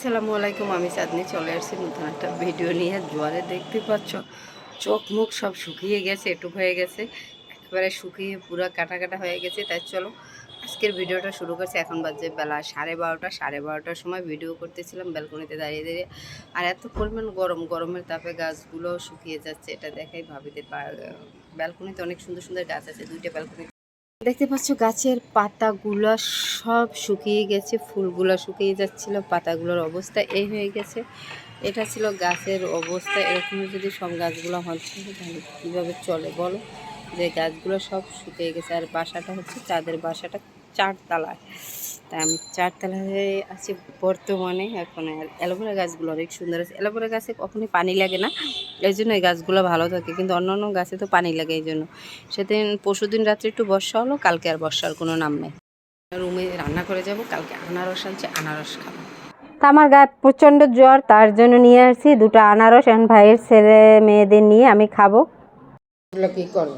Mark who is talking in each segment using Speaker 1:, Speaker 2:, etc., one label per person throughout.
Speaker 1: আসসালামু আলাইকুম, আমি চাঁদনি চলে আসছি নতুন একটা ভিডিও নিয়ে। জোয়ারে দেখতে পাচ্ছ, চোখ মুখ সব শুকিয়ে গেছে, এটুক হয়ে গেছে। একেবারে শুকিয়ে পুরো কাটা কাটা হয়ে গেছে, তাই চলো আজকের ভিডিওটা শুরু করছি। এখন বাজে বেলা সাড়ে বারোটা, সাড়ে বারোটার সময় ভিডিও করতেছিলাম ব্যালকনিতে দাঁড়িয়ে দাঁড়িয়ে। আর এত পরিমাণ গরম, গরমের তাপে গাছগুলো শুকিয়ে যাচ্ছে, এটা দেখাই ভাবিতে ব্যালকনিতে অনেক সুন্দর সুন্দর গাছ আছে, দুইটা ব্যালকনি দেখতে পাচ্ছ গাছের পাতাগুলো সব শুকিয়ে গেছে, ফুলগুলো শুকিয়ে যাচ্ছিল, পাতাগুলোর অবস্থা এই হয়ে গেছে। এটা ছিল গাছের অবস্থা, এরকম যদি সব গাছগুলো হচ্ছে তাহলে কীভাবে চলে বলো? যে গাছগুলো সব শুকিয়ে গেছে, আর বাসাটা হচ্ছে চাঁদের বাসাটা। চারতলায়। তাই আমি চারতলায় আছি বর্তমানে। এখন অ্যালোভেরা গাছগুলো অনেক সুন্দর আছে। অ্যালোভেরা গাছে কখনোই পানি লাগে না। এই জন্য এই গাছগুলো ভালো থাকে। কিন্তু অন্য অন্য গাছে তো পানি লাগে এই জন্য। সেদিন পরশু দিন রাত্রে একটু বর্ষা হলো কালকে আর বর্ষার কোনো নাম নেই। রুমে রান্না করে যাব কালকে আনারস আনছে আনারস খাব।
Speaker 2: তা আমার গায়ে প্রচণ্ড জ্বর তার জন্য নিয়ে আসছি দুটো আনারস। এখন ভাইয়ের ছেলে মেয়েদের নিয়ে আমি খাব।
Speaker 1: কী করব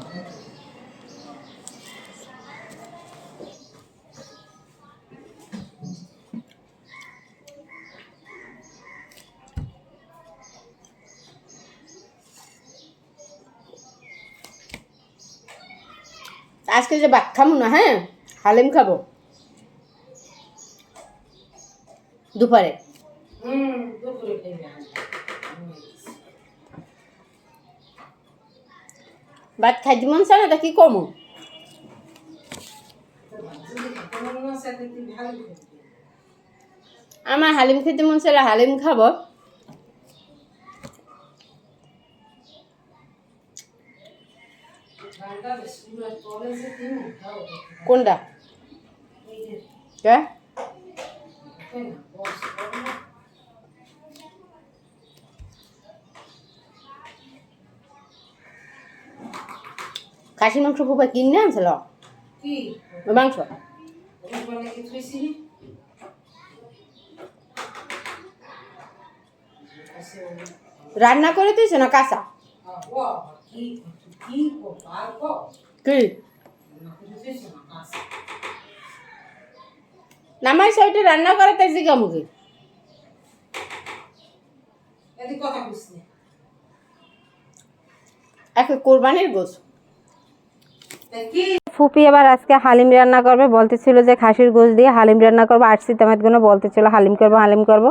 Speaker 1: আজকে যে ভাত খাব না হ্যাঁ? হালিম খাব। দুপুরে। ভাত খাইতে মন চায় তা কি কমু? আমার হালিম খেতে মন চাইলে হালিম খাব। কোনটা কে খাসির মাংস ফুপা কিনে আনছিল ওই মাংস রান্না করে তুইছে না কাঁচা কি নামাই সাইডে রান্না করে তাই জিগা মুখে একটা কোরবানির গোস
Speaker 2: ফুপি এবার আজকে হালিম রান্না করবে বলতেছিল যে খাসির গোশ দিয়ে হালিম রান্না করব আটসি তামাতগুলো বলতেছিল হালিম করব হালিম করব।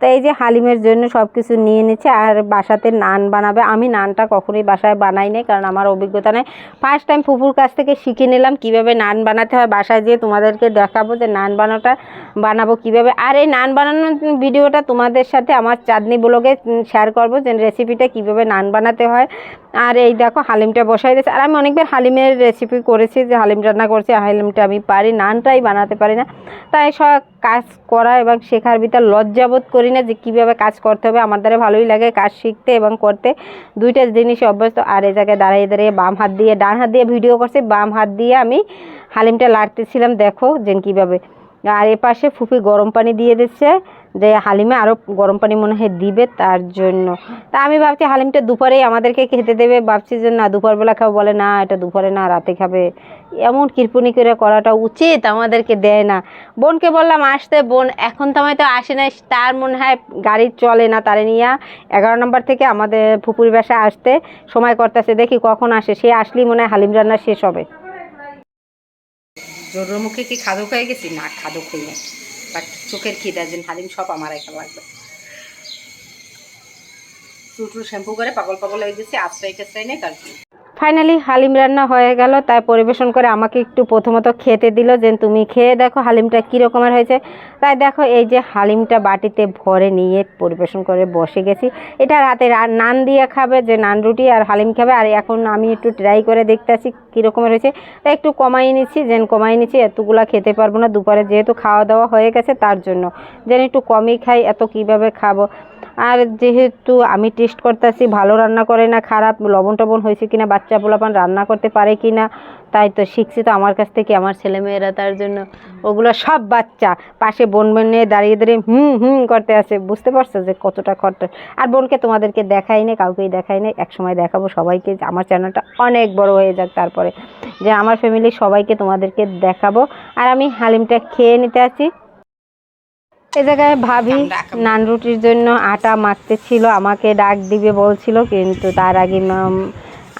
Speaker 2: তো এই যে হালিমের জন্য সব কিছু নিয়ে নিচ্ছে আর বাসাতে নান বানাবে। আমি নানটা কখনোই বাসায় বানাই নাই কারণ আমার অভিজ্ঞতা নেই। ফার্স্ট টাইম ফুপুর কাছ থেকে শিখে নিলাম কীভাবে নান বানাতে হয়। বাসায় যেয়ে তোমাদেরকে দেখাবো যে নান বানাটা বানাবো কীভাবে। আর এই নান বানানোর ভিডিওটা তোমাদের সাথে আমার চাঁদনি ব্লগে শেয়ার করব যে রেসিপিটা কীভাবে নান বানাতে হয়। আর এই দেখো হালিমটা বসাই দিয়েছে। আর আমি অনেকবার হালিমের রেসিপি করেছি যে হালিম রান্না করছি হালিমটা আমি পারি, নানটাই বানাতে পারি না। তাই সব কাজ করা এবং শেখার ভিতর লজ্জাবোধ করি না যে কীভাবে কাজ করতে হবে। আমার দ্বারা ভালোই লাগে কাজ শিখতে এবং করতে। দুইটা জিনিসই অভ্যস্ত। আর এই জায়গায় দাঁড়িয়ে দাঁড়িয়ে বাম হাত দিয়ে, ডান হাত দিয়ে ভিডিও করছে। বাম হাত দিয়ে আমি হালিমটা লাড়তেছিলাম, দেখো, যে কীভাবে। আর এ পাশে ফুপি গরম পানি দিয়ে দিচ্ছে, যে হালিমে আরও গরম পানি মনে হয় দিবে তার জন্য। তা আমি ভাবছি হালিমটা দুপুরেই আমাদেরকে খেতে দেবে, ভাবছি যে না, দুপুরবেলা খাব, বলে না, এটা দুপুরে না, রাতে খাবে। এমন কৃপণি করে করাটা উচিত আমাদেরকে দেয় না। বোনকে বললাম, আসতে বোন, এখন তো তো আসে না তার মনে হয় গাড়ি চলে না তারে নিয়ে। এগারো নম্বর থেকে আমাদের ফুপুর বাসায় আসতে সময় করতেছে, দেখি কখন আসে, সে আসলেই মনে হয় হালিম রান্না শেষ হবে।
Speaker 1: জোর মুখে কি খাদক হয়ে গেছি? না, খাদক হয়ে গেছে বাট চোখের খিদে যেন হালিম সব আমার একা লাগবে। চুল শ্যাম্পু করে পাগল পাগল হয়ে গেছি আশ্রয় টাশ্রয় নেই তার।
Speaker 2: ফাইনালি হালিম রান্না হয়ে গেল। তাই পরিবেশন করে আমাকে একটু প্রথমত খেতে দিল যে, তুমি খেয়ে দেখো হালিমটা কী রকমের হয়েছে। তাই দেখো, এই যে হালিমটা বাটিতে ভরে নিয়ে পরিবেশন করে বসে গেছি। এটা রাতে নান দিয়ে খাবে যে নান রুটি আর হালিম খাবে। আর এখন আমি একটু ট্রাই করে দেখতে আছি কী রকমের হয়েছে। তাই একটু কমাই নিচ্ছি, যেন কমাই নিচ্ছি, এতগুলা খেতে পারব না। দুপুরে যেহেতু খাওয়া দাওয়া হয়ে গেছে, তার জন্য যেন একটু কমই খাই, এত কীভাবে খাব। আর যেহেতু আমি টেস্ট করতেছি ভালো রান্না করে না খারাপ লবণ টবণ হয়েছে কিনা বাচ্চা পোলাপান রান্না করতে পারে কি না তাই তো শিখছি তো আমার কাছ থেকে আমার ছেলেমেয়েরা তার জন্য। ওগুলো সব বাচ্চা পাশে বোন বোন নিয়ে দাঁড়িয়ে দাঁড়িয়ে হুম হুম করতে আছে বুঝতে পারছ যে কতটা খরচ আর বোনকে তোমাদেরকে দেখাই নেই কাউকেই দেখাই নেই একসময় দেখাবো সবাইকে আমার চ্যানেলটা অনেক বড় হয়ে যাক তারপরে। যে আমার ফ্যামিলির সবাইকে তোমাদেরকে দেখাবো। আর আমি হালিমটা খেয়ে নিতে আছি এ জায়গায় ভাবি নান রুটির জন্য আটা মাখতে ছিল আমাকে ডাক দিবে বলছিল কিন্তু তার আগে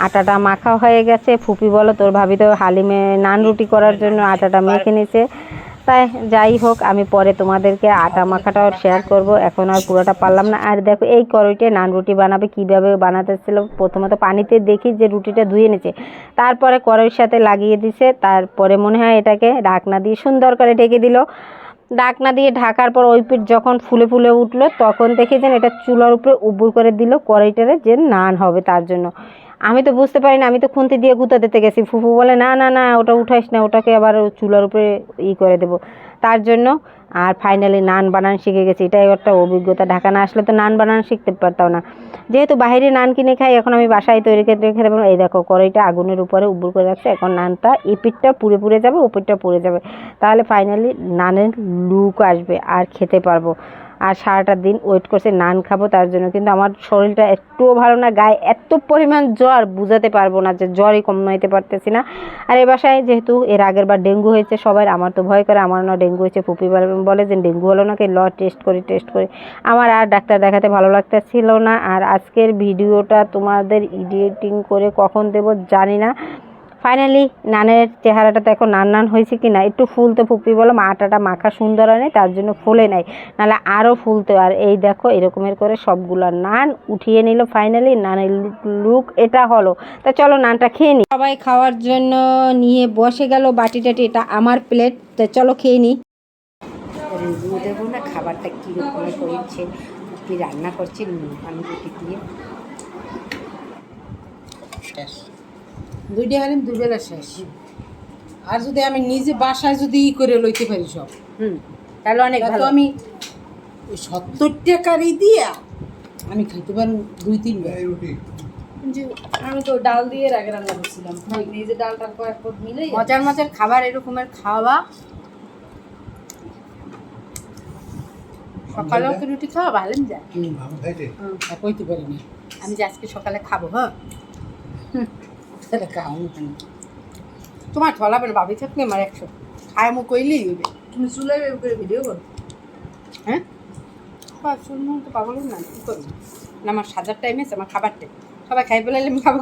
Speaker 2: আটাটা মাখা হয়ে গেছে। ফুপি বলো তোর ভাবি তো হালিমে নান রুটি করার জন্য আটাটা মেখে নিছে। তাই যাই হোক আমি পরে তোমাদেরকে আটা মাখাটাও শেয়ার করব। এখন আর পুরোটা পারলাম না। আর দেখো এই কড়াইতে নান রুটি বানাবে কীভাবে বানাতেছিল। প্রথমত পানিতে দেখি যে রুটিটা ধুয়ে নিচ্ছে তারপরে কড়াইয়ের সাথে লাগিয়ে দিছে। তারপরে মনে হয় এটাকে ঢাকনা দিয়ে সুন্দর করে ঢেকে দিল। ঢাকনা দিয়ে ঢাকার পর ওই পিঠ যখন ফুলে ফুলে উঠল, তখন দেখেছেন এটা চুলার উপরে উবুর করে দিল, কড়াইটারে যে নান হবে তার জন্য। আমি তো বুঝতে পারি না আমি তো খুন্তি দিয়ে গুঁতা দিতে গেছি। ফুফু বলে, না না না, ওটা উঠাইস না, ওটাকে আবার চুলার উপরে ই করে দেবো। তার জন্য। আর ফাইনালি নান বানান শিখে গেছি। এটাই একটা অভিজ্ঞতা। ঢাকা না আসলে তো নান বানান শিখতে পারতাম না। যেহেতু বাইরে নান কিনে খাই, এখন আমি বাসায় তৈরি করে রেখে দেবো। এই দেখো, কড়াইটা আগুনের উপরে উবুর করে রাখছে। এখন নানটা এপিটটা পুরে পুড়ে পুড়ে যাবে, ওপিটটা পুড়ে যাবে। তাহলে ফাইনালি নানের লুক আসবে, আর খেতে পারব। আর সারাটা দিন ওয়েট করছে, নান খাব, তার জন্য। কিন্তু আমার শরীরটা একটুও ভালো না, গায়ে এত পরিমাণ জ্বর, বুঝাতে পারব না যে জ্বরই কমাইতে পারতেছি না। আর এ বাসায় যেহেতু এর আগের বার ডেঙ্গু হয়েছে সবার, আমার তো ভয় করে, আমার না ডেঙ্গু হয়েছে, ফুপি বলে- যে ডেঙ্গু হলো নাকি, ল টেস্ট করি টেস্ট করি। আমার আর ডাক্তার দেখাতে ভালো লাগতেছিল না, আর আজকের ভিডিওটা তোমাদের এডিটিং করে কখন দেব জানি না। ফাইনালি নানের চেহারাটা দেখো নান নান হয়েছে কি না একটু ফুলতে ফুপি বলো আটাটা মাখা সুন্দর হয় তার জন্য ফুলে নাই। নাহলে আরও ফুলতে। আর এই দেখো এরকমের করে সবগুলো নান উঠিয়ে নিল ফাইনালি নানের লুক এটা হলো। তা চলো নানটা খেয়ে নিই সবাই খাওয়ার জন্য নিয়ে বসে গেল বাটি টাটি এটা আমার প্লেট তো চলো খেয়ে নিই
Speaker 1: রিভিউ দেবো না খাবারটা কীরকম করেছে কি রান্না করছে আমি রুটি দিয়ে।
Speaker 3: দুইটা হালিম দুবেলা শেষ। আর যদি আমি নিজে বাসায় যদি ই করে লইতে পারি সব
Speaker 1: হুম তাহলে অনেক
Speaker 3: তা
Speaker 1: ভালো।
Speaker 3: আমি ওই সত্তর টাকারই দিয়া আমি খাইতে পারি দুই তিনবার যে আমি তো ডাল দিয়ে আগে রান্না করছিলাম। নিজে ডালটা কয়েক পট মিলে
Speaker 1: মজার মজার খাবার এরকমের খাওয়া। সকালেও কি রুটি খাওয়া ভালো যায়
Speaker 3: কইতে পারি
Speaker 1: আমি যে আজকে সকালে খাব হ্যাঁ
Speaker 3: তাহলে খাওয়া
Speaker 1: তোমার ঠলাবে না ভাবি থাকলে আমার একশো। খায় মো কইলেই হইবে।
Speaker 3: তুমি চুলাই করে ভিডিও করো।
Speaker 1: হ্যাঁ? শুনব তো পাগল না কী করব? না আমার সাজার টাইম আছে আমার খাবার টাইম সবাই খাই পেলাইলে আমি খাব